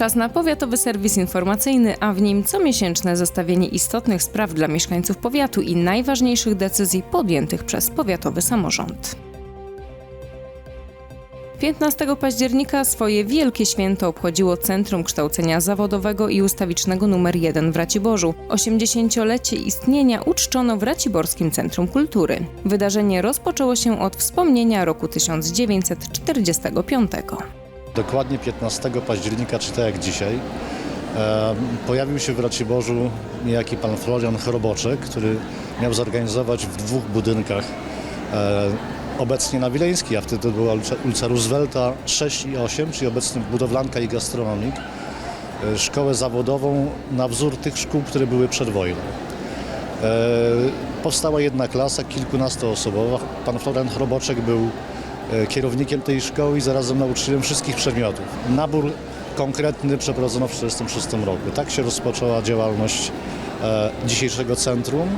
Czas na powiatowy serwis informacyjny, a w nim comiesięczne zestawienie istotnych spraw dla mieszkańców powiatu i najważniejszych decyzji podjętych przez powiatowy samorząd. 15 października swoje wielkie święto obchodziło Centrum Kształcenia Zawodowego i Ustawicznego nr 1 w Raciborzu. 80-lecie istnienia uczczono w Raciborskim Centrum Kultury. Wydarzenie rozpoczęło się od wspomnienia roku 1945. Dokładnie 15 października, czy tak jak dzisiaj, pojawił się w Raciborzu niejaki pan Florian Chroboczek, który miał zorganizować w dwóch budynkach e, obecnie na Wileńskiej, a wtedy była ulica, Roosevelta 6 i 8, czyli obecnie budowlanka i gastronomik, e, szkołę zawodową na wzór tych szkół, które były przed wojną. E, Powstała jedna klasa, kilkunastoosobowa. Pan Florian Chroboczek był kierownikiem tej szkoły i zarazem nauczycielem wszystkich przedmiotów. Nabór konkretny przeprowadzono w 1946 roku. Tak się rozpoczęła działalność e, dzisiejszego centrum.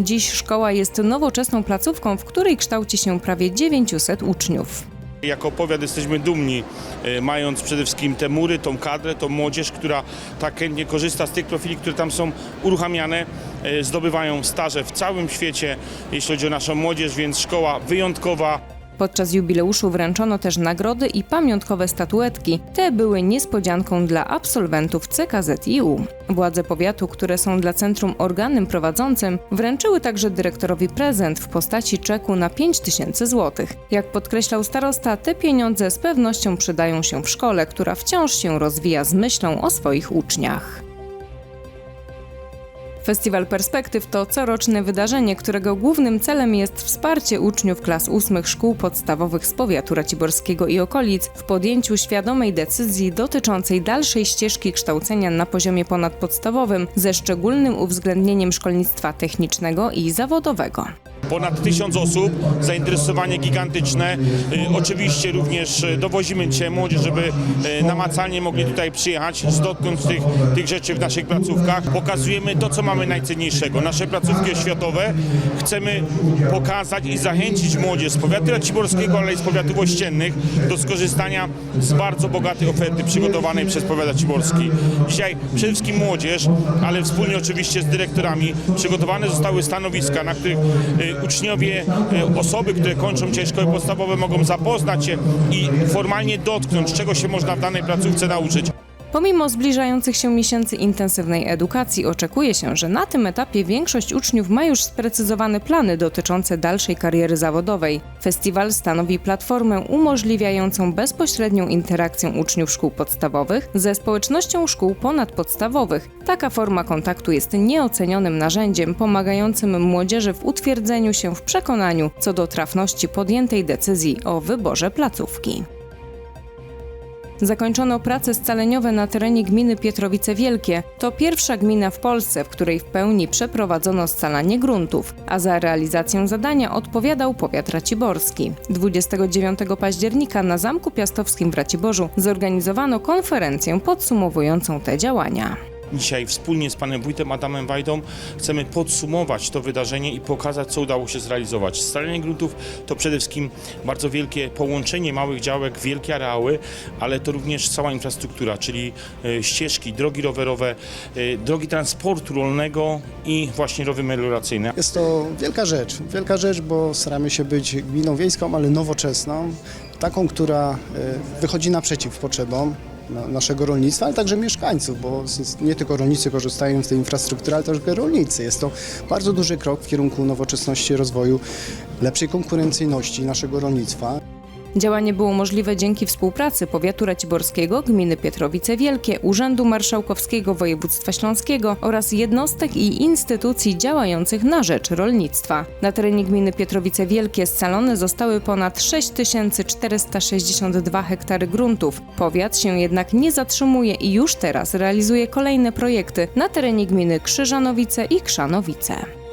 Dziś szkoła jest nowoczesną placówką, w której kształci się prawie 900 uczniów. Jako powiat jesteśmy dumni, e, mając przede wszystkim te mury, tą kadrę, tą młodzież, która tak chętnie korzysta z tych profili, które tam są uruchamiane. E, Zdobywają staże w całym świecie, jeśli chodzi o naszą młodzież, więc szkoła wyjątkowa. Podczas jubileuszu wręczono też nagrody i pamiątkowe statuetki. Te były niespodzianką dla absolwentów CKZiU. Władze powiatu, które są dla centrum organem prowadzącym, wręczyły także dyrektorowi prezent w postaci czeku na 5 tysięcy złotych. Jak podkreślał starosta, te pieniądze z pewnością przydają się w szkole, która wciąż się rozwija z myślą o swoich uczniach. Festiwal Perspektyw to coroczne wydarzenie, którego głównym celem jest wsparcie uczniów klas ósmych szkół podstawowych z powiatu raciborskiego i okolic w podjęciu świadomej decyzji dotyczącej dalszej ścieżki kształcenia na poziomie ponadpodstawowym ze szczególnym uwzględnieniem szkolnictwa technicznego i zawodowego. Ponad tysiąc osób, zainteresowanie gigantyczne. Y, Oczywiście również y, dowozimy dzisiaj młodzież, żeby y, namacalnie mogli tutaj przyjechać, dotknąć tych, tych rzeczy w naszych placówkach. Pokazujemy to, co mamy najcenniejszego. Nasze placówki oświatowe chcemy pokazać i zachęcić młodzież z powiatu raciborskiego, ale i z powiatów ościennych do skorzystania z bardzo bogatej oferty przygotowanej przez powiat raciborski. Dzisiaj przede wszystkim młodzież, ale wspólnie oczywiście z dyrektorami przygotowane zostały stanowiska, na których uczniowie, y, osoby, które kończą dzisiaj szkoły podstawowe mogą zapoznać się i formalnie dotknąć, czego się można w danej placówce nauczyć. Pomimo zbliżających się miesięcy intensywnej edukacji, oczekuje się, że na tym etapie większość uczniów ma już sprecyzowane plany dotyczące dalszej kariery zawodowej. Festiwal stanowi platformę umożliwiającą bezpośrednią interakcję uczniów szkół podstawowych ze społecznością szkół ponadpodstawowych. Taka forma kontaktu jest nieocenionym narzędziem pomagającym młodzieży w utwierdzeniu się w przekonaniu co do trafności podjętej decyzji o wyborze placówki. Zakończono prace scaleniowe na terenie gminy Pietrowice Wielkie. To pierwsza gmina w Polsce, w której w pełni przeprowadzono scalanie gruntów, a za realizację zadania odpowiadał powiat raciborski. 29 października na Zamku Piastowskim w Raciborzu zorganizowano konferencję podsumowującą te działania. Dzisiaj wspólnie z panem wójtem Adamem Wajdą chcemy podsumować to wydarzenie i pokazać, co udało się zrealizować. Scalenie gruntów to przede wszystkim bardzo wielkie połączenie małych działek, wielkie areały, ale to również cała infrastruktura, czyli e, ścieżki, drogi rowerowe, e, drogi transportu rolnego i właśnie rowy melioracyjne. Jest to wielka rzecz, wielka rzecz, bo staramy się być gminą wiejską, ale nowoczesną, taką, która e, wychodzi naprzeciw potrzebom naszego rolnictwa, ale także mieszkańców, bo nie tylko rolnicy korzystają z tej infrastruktury, ale też rolnicy. Jest to bardzo duży krok w kierunku nowoczesności, rozwoju, lepszej konkurencyjności naszego rolnictwa. Działanie było możliwe dzięki współpracy Powiatu Raciborskiego, Gminy Pietrowice Wielkie, Urzędu Marszałkowskiego Województwa Śląskiego oraz jednostek i instytucji działających na rzecz rolnictwa. Na terenie gminy Pietrowice Wielkie scalone zostały ponad 6462 hektary gruntów. Powiat się jednak nie zatrzymuje i już teraz realizuje kolejne projekty na terenie gminy Krzyżanowice i Krzanowice.